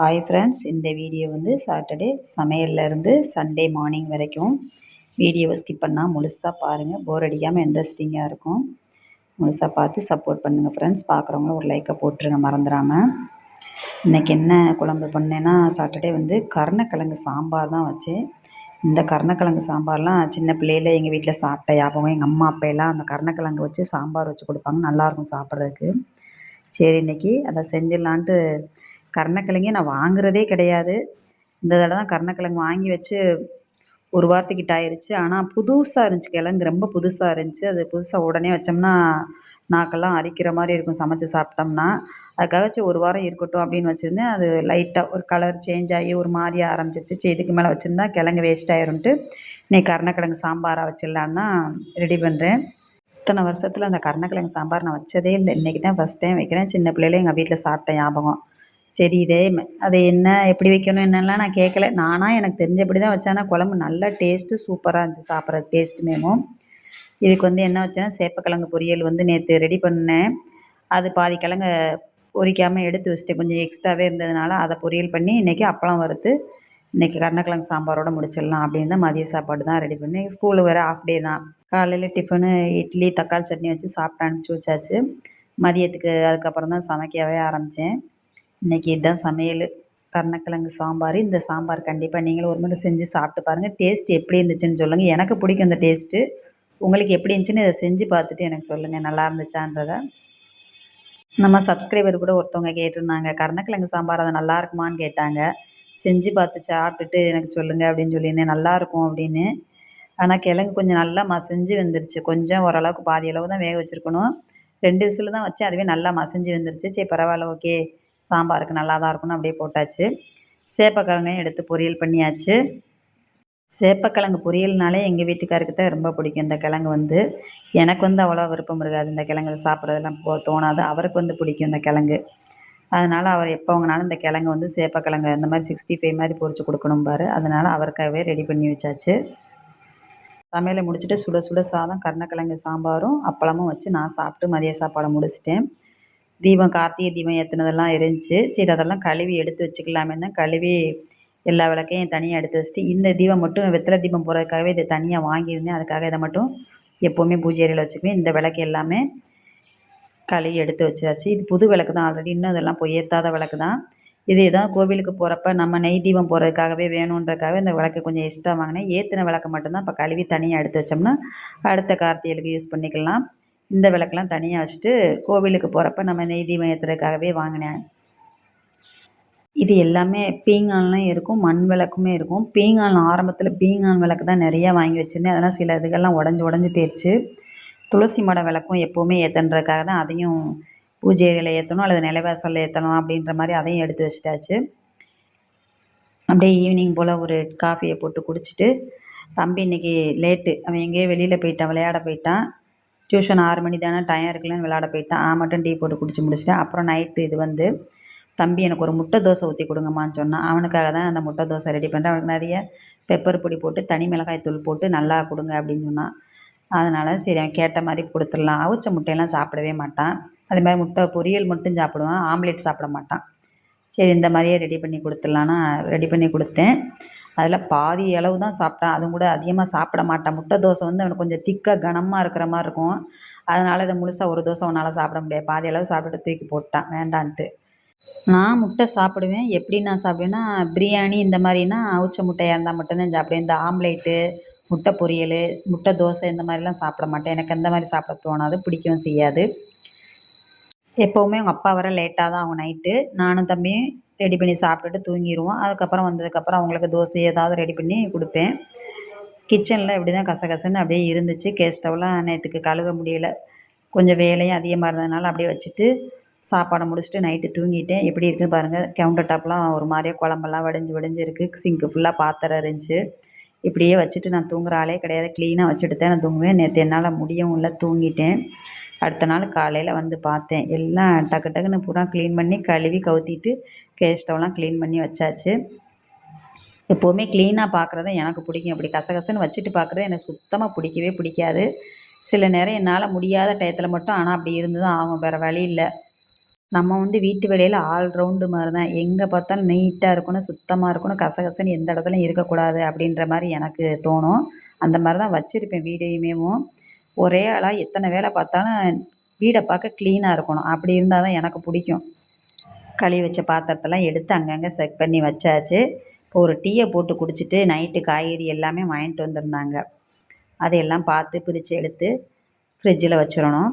Hi friends இந்த video வந்து Saturday சமையல்லேருந்து சண்டே மார்னிங் வரைக்கும் வீடியோவை ஸ்கிப் பண்ணால் முழுசாக பாருங்கள் போர் அடிக்காமல் இன்ட்ரெஸ்டிங்காக இருக்கும். முழுசாக பார்த்து சப்போர்ட் பண்ணுங்கள் ஃப்ரெண்ட்ஸ் பார்க்குறவங்கள ஒரு லைக்கை போட்டுருங்க மறந்துடாமல் இன்றைக்கி என்ன குழம்பு பண்ணேன்னா சாட்டர்டே வந்து கருணக்கிழங்கு சாம்பார் தான் வச்சேன். இந்த கருணக்கிழங்கு சாம்பார்லாம் சின்ன பிள்ளையில் எங்கள் வீட்டில் சாப்பிட்ட ஞாபகம். எங்கள் அம்மா அப்பையெல்லாம் அந்த கருணக்கிழங்கு வச்சு சாம்பார் வச்சு கொடுப்பாங்க. நல்லாயிருக்கும் சாப்பிட்றதுக்கு. சரி இன்றைக்கி அதை செஞ்சிடலான்ட்டு கருணக்கிழங்கே நான் வாங்குறதே கிடையாது. இந்த தடவை தான் கருணக்கிழங்கு வாங்கி வச்சு ஒரு வாரத்துக்கிட்ட ஆயிடுச்சு ஆனால் புதுசாக இருந்துச்சு. கிழங்கு ரொம்ப புதுசாக இருந்துச்சு. அது புதுசாக உடனே வச்சோம்னா நாக்கெல்லாம் அரிக்கிற மாதிரி இருக்கும். சமைச்சு சாப்பிட்டோம்னா. அதுக்காக ஒரு வாரம் இருக்கட்டும் அப்படின்னு வச்சுருந்தேன். அது லைட்டாக ஒரு கலர் சேஞ்ச் ஆகி ஒரு மாதிரி ஆரம்பிச்சிச்சு இதுக்கு மேலே வச்சுருந்தா கிழங்கு வேஸ்ட் ஆயிரும்ட்டு இன்னைக்கு கருணக்கிழங்கு சாம்பாராக வச்சிடலான்னு தான் ரெடி பண்ணுறேன் இத்தனை வருஷத்தில் அந்த கருணக்கிழங்கு சாம்பார் நான் வச்சதே இல்லை. இன்றைக்கி தான் ஃபஸ்ட் டைம் வைக்கிறேன். சின்ன பிள்ளையில எங்கள் வீட்டில் சாப்பிட்டேன் ஞாபகம். சரி இதே அது என்ன எப்படி வைக்கணும் என்னெல்லாம் நான் கேட்கல. நானாக எனக்கு தெரிஞ்சபடி தான் வச்சேன்னா குழம்பு நல்லா டேஸ்ட்டு சூப்பராக இருந்துச்சு சாப்பிட்ற டேஸ்ட்டுமேவும் இதுக்கு வந்து என்ன வச்சேன்னா சேப்பக்கிழங்கு பொரியல் வந்து நேற்று ரெடி பண்ணேன். அது பாதி கிழங்க பொரிக்காமல் எடுத்து வச்சுட்டேன். கொஞ்சம் எக்ஸ்ட்ராவே இருந்ததுனால அதை பொரியல் பண்ணி இன்றைக்கி அப்பளம் வறுத்து இன்றைக்கி கருணக்கிழங்கு சாம்பாரோடு முடிச்சிடலாம் அப்படின்னு மதிய சாப்பாடு தான் ரெடி பண்ணி ஸ்கூலு வேறு ஆஃப் டே தான். காலையில் டிஃபனு இட்லி தக்காளி சட்னி வச்சு சாப்பிட்டு அனுப்பிச்சி வச்சாச்சு. மதியத்துக்கு அதுக்கப்புறம் தான் சமைக்கவே ஆரம்பித்தேன் இன்றைக்கி இதுதான் சமையல். கருணக்கிழங்கு சாம்பார். இந்த சாம்பார் கண்டிப்பாக நீங்களும் ஒரு முறை செஞ்சு சாப்பிட்டு பாருங்கள் டேஸ்ட் எப்படி இருந்துச்சுன்னு சொல்லுங்கள் எனக்கு பிடிக்கும் இந்த டேஸ்ட்டு உங்களுக்கு எப்படி இருந்துச்சுன்னு இதை செஞ்சு பார்த்துட்டு எனக்கு சொல்லுங்கள் நல்லா இருந்துச்சான்றதை. நம்ம சப்ஸ்கிரைபர் கூட ஒருத்தவங்க கேட்டிருந்தாங்க கருணக்கிழங்கு சாம்பார் அதை நல்லா இருக்குமான்னு கேட்டாங்க. செஞ்சு பார்த்து சாப்பிட்டுட்டு எனக்கு சொல்லுங்கள் அப்படின்னு சொல்லியிருந்தேன். நல்லாயிருக்கும் அப்படின்னு. ஆனால் கிழங்கு கொஞ்சம் நல்லா மசிஞ்சு வந்துருச்சு. கொஞ்சம் ஓரளவுக்கு பாதி அளவு தான் வேக வச்சுருக்கணும். ரெண்டு விசில் தான் வச்சு அதுவே நல்லா மசிஞ்சு வந்துருச்சு. சரி பரவாயில்ல ஓகே. சாம்பாருக்கு நல்லா தான் இருக்கும்னு அப்படியே போட்டாச்சு. சேப்பக்கிழங்கையும் எடுத்து பொரியல் பண்ணியாச்சு. சேப்பக்கிழங்கு பொரியல்னாலே எங்கள் வீட்டுக்காருக்கு தான் ரொம்ப பிடிக்கும் இந்த கிழங்கு வந்து. எனக்கு வந்து அவ்வளோ விருப்பம் இருக்காது இந்த கிழங்கு சாப்பிட்றதெல்லாம் போ தோணாது. அவருக்கு வந்து பிடிக்கும் இந்த கிழங்கு. அதனால் அவர் எப்போ வாங்கினாலும் இந்த கிழங்கு வந்து சேப்பக்கிழங்கு அந்த மாதிரி சிக்ஸ்டி ஃபைவ் மாதிரி பொரிச்சு கொடுக்கணும் பாரு. அதனால் அவருக்காகவே ரெடி பண்ணி வச்சாச்சு. சமையலை முடிச்சுட்டு சுட சுட சாதம் கருணக்கிழங்கு சாம்பாரும் அப்பளமும் வச்சு நான் சாப்பிட்டு மதிய சாப்பாடை முடிச்சிட்டேன். தீபம் கார்த்திகை தீபம் ஏற்றுனதெல்லாம் இருந்துச்சு. சரி அதெல்லாம் கழுவி எடுத்து வச்சுக்கலாமே தான். கழுவி எல்லா விளக்கையும் தனியாக எடுத்து வச்சுட்டு இந்த தீபம் மட்டும் வெத்தலை தீபம் போகிறதுக்காகவே இதை தனியாக வாங்கியிருந்தேன். அதுக்காக இதை மட்டும் எப்போவுமே பூஜை அறையில் வச்சுக்குவேன். இந்த விளக்கு எல்லாமே கழுவி எடுத்து வச்சாச்சு. இது புது விளக்கு தான் ஆல்ரெடி இன்னும் இதெல்லாம் போய் ஏற்றாத விளக்கு தான். இதே தான் கோவிலுக்கு போகிறப்ப நம்ம நெய் தீபம் போகிறதுக்காகவே வேணுன்றக்காக இந்த விளக்கு கொஞ்சம் எக்ஸ்ட்ரா வாங்கினேன். ஏற்றின விளக்கு மட்டும்தான் இப்போ கழுவி தனியாக எடுத்து வச்சோம்னா அடுத்த கார்த்திகளுக்கு யூஸ் பண்ணிக்கலாம். இந்த விளக்கெலாம் தனியாக வச்சுட்டு கோவிலுக்கு போகிறப்ப நம்ம நெய் தீபம் ஏற்றுறதுக்காகவே வாங்கினேன். இது எல்லாமே பீங்கான்லாம் இருக்கும் மண் விளக்குமே இருக்கும். பீங்கான் ஆரம்பத்தில் பீங்கான் விளக்கு தான் நிறையா வாங்கி வச்சுருந்தேன். அதெல்லாம் சில இதுகள்லாம் உடஞ்சி உடஞ்சி போயிடுச்சு துளசி மட விளக்கும் எப்போவுமே ஏற்றுன்றதுக்காக தான் அதையும் பூஜை அறையில் ஏற்றணும் அல்லது நிலைவாசலில் ஏற்றணும் அப்படின்ற மாதிரி அதையும் எடுத்து வச்சிட்டாச்சு. அப்படியே ஈவினிங் போல் ஒரு காஃபியை போட்டு குடிச்சிட்டு தம்பி இன்றைக்கி லேட்டு அவன் எங்கேயோ வெளியில் போயிட்டான் விளையாட போயிட்டான். டியூஷன் ஆறு மணி தானே டைம் இருக்குல்லன்னு விளாட போயிட்டான் மட்டும் டீ போட்டு குடிச்சு முடிச்சிட்டேன் அப்புறம் நைட்டு இது வந்து தம்பி எனக்கு ஒரு முட்டை தோசை ஊற்றி கொடுங்கம்மான்னு சொன்னான் அவனுக்காக தான் அந்த முட்டை தோசை ரெடி பண்ணுறேன் அவனுக்கு நிறைய பெப்பர் பொடி போட்டு தனி மிளகாய் தூள் போட்டு நல்லா கொடுங்க அப்படின்னு சொன்னான் அதனால் சரி அவன் கேட்ட மாதிரி கொடுத்துடலாம். அவிச்ச முட்டையெல்லாம் சாப்பிடவே மாட்டான். அதே மாதிரி முட்டை பொரியல் மட்டும் சாப்பிடுவான். ஆம்லேட் சாப்பிட மாட்டான். சரி இந்த மாதிரியே ரெடி பண்ணி கொடுத்துடலான்னா ரெடி பண்ணி கொடுத்தேன். அதில் பாதி அளவு தான் சாப்பிட்டான் அதுவும் கூட அதிகமாக சாப்பிட மாட்டான். முட்டை தோசை வந்து அவனுக்கு கொஞ்சம் திக்காக கனமாக இருக்கிற மாதிரி இருக்கும். அதனால் இதை முழுசாக ஒரு தோசை அவனால் சாப்பிட முடியாது. பாதி அளவு சாப்பிட்டுட்டு தூக்கி போட்டான். வேண்டான்ட்டு. நான் முட்டை சாப்பிடுவேன். எப்படி நான் சாப்பிடுவேன்னா பிரியாணி இந்த மாதிரினா அவிச்ச முட்டையாக இருந்தால் மட்டும்தான் சாப்பிடுவேன். இந்த ஆம்லேட்டு முட்டை பொரியல் முட்டை தோசை இந்த மாதிரிலாம் சாப்பிட மாட்டேன். எனக்கு அந்த மாதிரி சாப்பிட தோணாது பிடிக்கவும் செய்யாது. எப்போவுமே அவங்க அப்பா வர லேட்டாக தான் ஆகும் நைட்டு நானும் தம்பியும் ரெடி பண்ணி சாப்பிட்டுட்டு தூங்கிடுவோம் அதுக்கப்புறம் வந்ததுக்கப்புறம் அவங்களுக்கு தோசை ஏதாவது ரெடி பண்ணி கொடுப்பேன். கிச்சனில் இப்படி தான் கசகசன்னு அப்படியே இருந்துச்சு. கேஸ் ஸ்டவ்லாம் நேற்றுக்கு கழுக முடியல. கொஞ்சம் வேலையும் அதிகமாக இருந்ததுனால அப்படியே வச்சுட்டு சாப்பாடை முடிச்சுட்டு நைட்டு தூங்கிட்டேன். எப்படி இருக்குன்னு பாருங்கள் கவுண்டர் டாப்லாம் ஒரு மாதிரியே குழம்பெல்லாம் வடிஞ்சு வடிஞ்சு இருக்குது சிங்க்கு ஃபுல்லாக பாத்திரம் இருந்துச்சு இப்படியே வச்சுட்டு நான் தூங்குற ஆளே கிடையாது. க்ளீனாக வச்சுட்டு தான் நான் தூங்குவேன். நேற்று என்னால் முடியவும் இல்லை. தூங்கிட்டேன். அடுத்த நாள் காலையில் வந்து பார்த்தேன். எல்லாம் டக்கு டக்குன்னு பூரா க்ளீன் பண்ணி கழுவி கவுத்திட்டு கேஸ் ஸ்டவ்லாம் க்ளீன் பண்ணி வச்சாச்சு. எப்போவுமே க்ளீனாக பார்க்குறது எனக்கு பிடிக்கும். அப்படி கசகசன்னு வச்சுட்டு பார்க்குறது எனக்கு சுத்தமாக பிடிக்கவே பிடிக்காது. சில நேரம் என்னால் முடியாத டயத்தில் மட்டும் ஆனால் அப்படி இருந்து தான் ஆகும். வேறு வழி இல்லை. நம்ம வந்து வீட்டு வேலையில் ஆல் ரவுண்டு மாதிரி தான் எங்கே பார்த்தாலும் நீட்டாக இருக்கணும் சுத்தமாக இருக்கணும் கசகசன்னு எந்த இடத்துலையும் இருக்கக்கூடாது அப்படின்ற மாதிரி எனக்கு தோணும். அந்த மாதிரி தான் வச்சுருப்பேன் வீடையுமேவும். ஒரே ஆளாக எத்தனை வேலை பார்த்தாலும் வீடை பார்க்க க்ளீனாக இருக்கணும். அப்படி இருந்தால் தான் எனக்கு பிடிக்கும். கழுவி வச்ச பாத்திரத்தெல்லாம் எடுத்து அங்கங்கே செக் பண்ணி வச்சாச்சு. இப்போ ஒரு டீயை போட்டு குடிச்சிட்டு நைட்டு காய்கறி எல்லாமே வாங்கிட்டு வந்திருந்தாங்க. அதையெல்லாம் பார்த்து பிரித்து எடுத்து ஃப்ரிட்ஜில் வச்சிடணும்.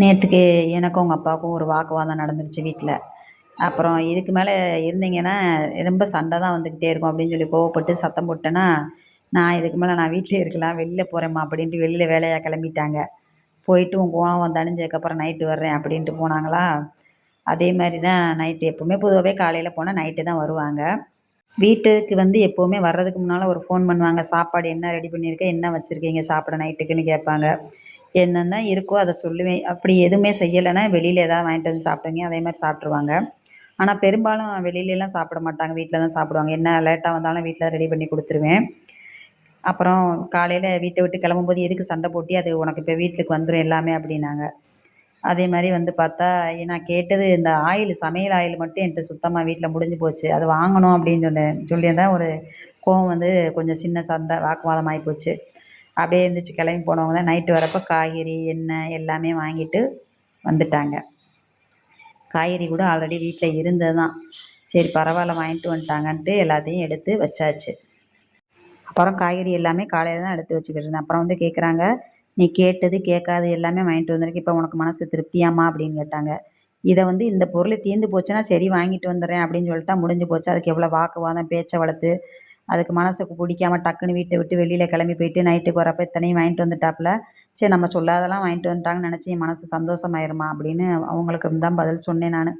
நேற்றுக்கு எனக்கும் உங்கள் அப்பாவுக்கும் ஒரு வாக்குவாதம் நடந்துருச்சு வீட்டில் அப்புறம் இதுக்கு மேலே இருந்தீங்கன்னா ரொம்ப சண்டை தான் வந்துக்கிட்டே இருக்கும் அப்படின்னு சொல்லி கோவப்பட்டு சத்தம் போட்டேன்னா நான் இதுக்கு மேலே நான் வீட்டிலே இருக்கலாம் வெளில போகிறேம்மா அப்படின்ட்டு வெளியில் வேலையாக கிளம்பிட்டாங்க. போயிட்டு உன் கோவம் தணிஞ்சதுக்கப்புறம் நைட்டு வர்றேன் அப்படின்ட்டு போனாங்களா? அதே மாதிரி தான் நைட்டு எப்போவுமே பொதுவாகவே காலையில் போனால் நைட்டு தான் வருவாங்க. வீட்டுக்கு வந்து எப்போவுமே வர்றதுக்கு முன்னால் ஒரு ஃபோன் பண்ணுவாங்க. சாப்பாடு என்ன ரெடி பண்ணியிருக்க என்ன வச்சுருக்கீங்க சாப்பிட நைட்டுக்குன்னு கேட்பாங்க. என்னென்ன இருக்கோ அதை சொல்லுவேன். அப்படி எதுவுமே செய்யலைன்னா வெளியில் எதாவது வாங்கிட்டு வந்து சாப்பிடுங்க அதே மாதிரி சாப்பிட்ருவாங்க ஆனால் பெரும்பாலும் வெளியிலலாம் சாப்பிட மாட்டாங்க. வீட்டில் தான் சாப்பிடுவாங்க. என்ன லேட்டாக வந்தாலும் வீட்டில் ரெடி பண்ணி கொடுத்துருவேன். அப்புறம் காலையில் வீட்டை விட்டு கிளம்பும்போது எதுக்கு சண்டை போட்டி? அது உனக்கு இப்போ வீட்டுக்கு வந்துடும் எல்லாமே அப்படின்னாங்க. அதே மாதிரி வந்து பார்த்தா நான் கேட்டது இந்த ஆயில் சமையல் ஆயில் மட்டும் என்கிட்ட சுத்தமாக வீட்டில் முடிஞ்சு போச்சு. அது வாங்கணும் அப்படின்னு சொன்னேன் சொல்லியிருந்தேன் ஒரு கோவம் வந்து கொஞ்சம் சின்ன சண்டை வாக்குவாதம் ஆகி போச்சு. அப்படியே இருந்துச்சு கிளம்பி போனவங்க தான் நைட்டு வரப்போ காய்கறி எண்ணெய் எல்லாமே வாங்கிட்டு வந்துட்டாங்க. காய்கறி கூட ஆல்ரெடி வீட்டில் இருந்தது தான் சரி பரவாயில்ல வாங்கிட்டு வந்துட்டாங்கன்ட்டு எல்லாத்தையும் எடுத்து வச்சாச்சு. அப்புறம் காய்கறி எல்லாமே காலையில் தான் எடுத்து வச்சுக்கிட்டு இருந்தேன். அப்புறம் வந்து கேட்குறாங்க நீ கேட்டது கேட்காது எல்லாமே வாங்கிட்டு வந்திருக்கு. இப்போ உனக்கு மனசு திருப்தியாம்மா? அப்படின்னு கேட்டாங்க. இதை வந்து இந்த பொருள் தீர்ந்து போச்சுன்னா சரி வாங்கிட்டு வந்துடுறேன் அப்படின்னு சொல்லிட்டா முடிஞ்சு போச்சு. அதுக்கு எவ்வளோ வாக்குவாதம் பேச்சை வளர்த்து அதுக்கு மனசுக்கு பிடிக்காம டக்குன்னு வீட்டை விட்டு வெளியில் கிளம்பி போயிட்டு நைட்டுக்கு வரப்போ இத்தனையும் வாங்கிட்டு வந்துட்டாப்புல. சரி நம்ம சொல்லாதெல்லாம் வாங்கிட்டு வந்துட்டாங்கன்னு நினச்சி மனசு சந்தோஷமாயிருமா அப்படின்னு அவங்களுக்கு தான் பதில் சொன்னேன் நான்.